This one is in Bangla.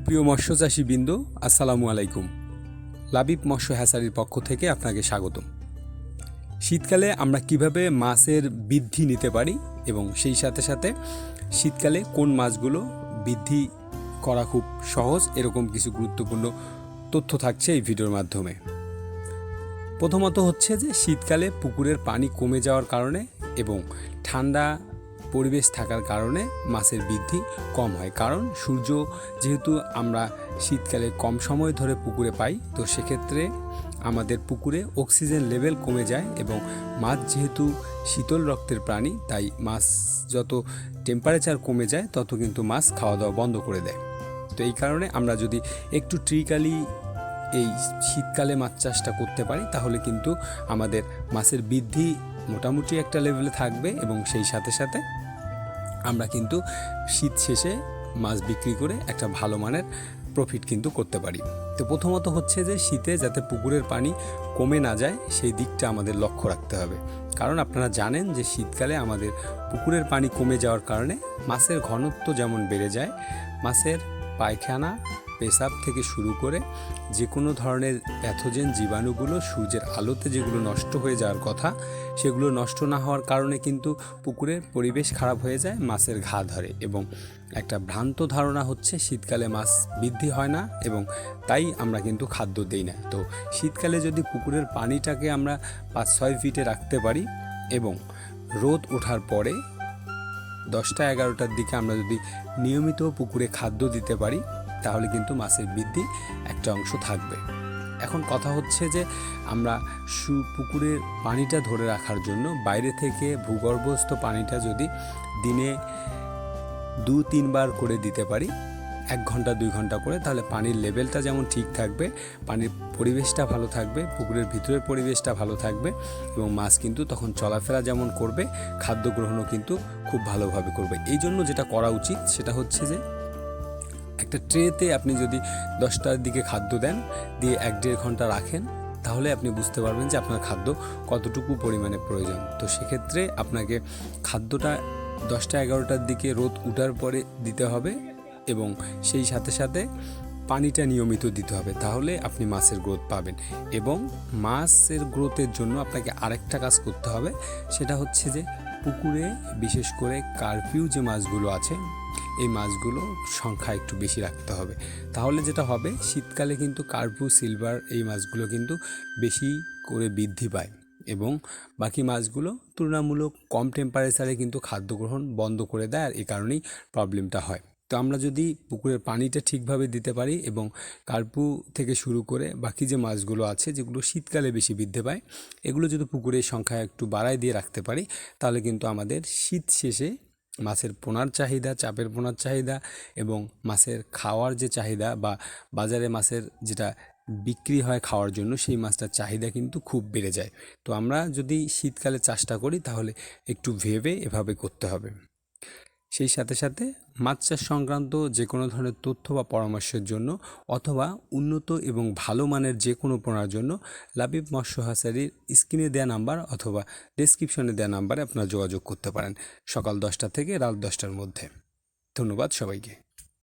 প্রিয় মৎস্যচাষী বৃন্দ আসসালামু আলাইকুম। লাবিব মৎস্য হ্যাসারির পক্ষ থেকে আপনাকে স্বাগতম। শীতকালে আমরা কীভাবে মাছের বৃদ্ধি নিতে পারি এবং সেই সাথে সাথে শীতকালে কোন মাছগুলো বৃদ্ধি করা খুব সহজ এরকম কিছু গুরুত্বপূর্ণ তথ্য থাকছে এই ভিডিওর মাধ্যমে। প্রথমত হচ্ছে যে শীতকালে পুকুরের পানি কমে যাওয়ার কারণে এবং ঠান্ডা পরিবেশ থাকার কারণে মাছের বৃদ্ধি কম হয়। কারণ সূর্য যেহেতু আমরা শীতকালে কম সময় ধরে পুকুরে পাই, তো সেক্ষেত্রে আমাদের পুকুরে অক্সিজেন লেভেল কমে যায় এবং মাছ যেহেতু শীতল রক্তের প্রাণী, তাই মাছ যত টেম্পারেচার কমে যায়, তত কিন্তু মাছ খাওয়া দাওয়া বন্ধ করে দেয়। তো এই কারণে আমরা যদি একটু ট্রিকালি এই শীতকালে মাছ চাষটা করতে পারি, তাহলে কিন্তু আমাদের মাছের বৃদ্ধি মোটামুটি একটা লেভেলে থাকবে এবং সেই সাথে সাথে আমরা কিন্তু শীত শেষে মাছ বিক্রি করে একটা ভালো মানের প্রফিট কিন্তু করতে পারি। তো প্রথমত হচ্ছে যে শীতে যাতে পুকুরের পানি কমে না যায়, সেই দিকটা আমাদের লক্ষ্য রাখতে হবে। কারণ আপনারা জানেন যে শীতকালে আমাদের পুকুরের পানি কমে যাওয়ার কারণে মাছের ঘনত্ব যেমন বেড়ে যায়, মাছের পায়খানা পেশাব থেকে শুরু করে যে কোনো ধরনের প্যাথোজেন জীবাণুগুলো সূর্যের আলোতে যেগুলো নষ্ট হয়ে যাওয়ার কথা, সেগুলো নষ্ট না হওয়ার কারণে কিন্তু পুকুরের পরিবেশ খারাপ হয়ে যায়, মাছের ঘা ধরে এবং একটা ভ্রান্ত ধারণা হচ্ছে শীতকালে মাছ বৃদ্ধি হয় না এবং তাই আমরা কিন্তু খাদ্য দেই না। তো শীতকালে যদি পুকুরের পানিটাকে আমরা পাঁচ ছয় ফিটে রাখতে পারি এবং রোদ ওঠার পরে দশটা এগারোটার দিকে আমরা যদি নিয়মিত পুকুরে খাদ্য দিতে পারি তাহলে কিন্তু মাছের বৃদ্ধি একটা অংশ থাকবে। এখন কথা হচ্ছে যে আমরা সু পুকুরের পানিটা ধরে রাখার জন্য বাইরে থেকে ভূগর্ভস্থ পানিটা যদি দিনে দু, তিনবার করে দিতে পারি, এক ঘণ্টা, দুই ঘণ্টা করে, তাহলে পানির লেভেলটা যেমন ঠিক থাকবে, পানির পরিবেশটা ভালো থাকবে, পুকুরের ভিতরের পরিবেশটা ভালো থাকবে এবং মাছ কিন্তু তখন চলাফেরা যেমন করবে, খাদ্য গ্রহণও কিন্তু খুব ভালোভাবে করবে। এই জন্য যেটা করা উচিত সেটা হচ্ছে যে একটা ট্রেতে আপনি যদি দশটার দিকে খাদ্য দেন, দিয়ে এক দেড় ঘণ্টা রাখেন, তাহলে আপনি বুঝতে পারবেন যে আপনার খাদ্য কতটুকু পরিমাণে প্রয়োজন। তো সেক্ষেত্রে আপনাকে খাদ্যটা দশটা এগারোটার দিকে রোদ উঠার পরে দিতে হবে এবং সেই সাথে সাথে পানিটা নিয়মিত দিতে হবে, তাহলে আপনি মাছের গ্রোথ পাবেন। এবং মাছের গ্রোথের জন্য আপনাকে আরেকটা কাজ করতে হবে, সেটা হচ্ছে যে পুকুরে, বিশেষ করে কারফিউ যে মাছগুলো আছে এই মাছগুলো সংখ্যা একটু বেশি রাখতে হবে। তাহলে যেটা হবে, শীতকালে কিন্তু কার্পু, সিলভার এই মাছগুলো কিন্তু বেশি করে বৃদ্ধি পায় এবং বাকি মাছগুলো তুলনামূলক কম টেম্পারেচারে কিন্তু খাদ্য গ্রহণ বন্ধ করে দেয় আর এই কারণেই প্রবলেমটা হয়। তো আমরা যদি পুকুরের পানিটা ঠিকভাবে দিতে পারি এবং কার্পু থেকে শুরু করে বাকি যে মাছগুলো আছে, যেগুলো শীতকালে বেশি বৃদ্ধি পায়, এগুলো যদি পুকুরের সংখ্যা একটু বাড়ায় দিয়ে রাখতে পারি, তাহলে কিন্তু আমাদের শীত শেষে মাছের পোনার চাহিদা, চাপের পোনার চাহিদা এবং মাছের খাওয়ার যে চাহিদা বা বাজারে মাছের যেটা বিক্রি হয় খাওয়ার জন্য সেই মাছটার চাহিদা কিন্তু খুব বেড়ে যায়। তো আমরা যদি শীতকালে চাষটা করি তাহলে একটু ভেবে এভাবে করতে হবে। সেই সাথে সাথে মাছ চাষ সংক্রান্ত যে কোনো ধরনের তথ্য বা পরামর্শের জন্য অথবা উন্নত এবং ভালো মানের যে কোনো পড়ার জন্য লাবিব মৎস্য হাসারির স্ক্রিনে দেওয়া নাম্বার অথবা ডেসক্রিপশনে দেওয়া নাম্বারে আপনারা যোগাযোগ করতে পারেন সকাল দশটা থেকে রাত দশটার মধ্যে। ধন্যবাদ সবাইকে।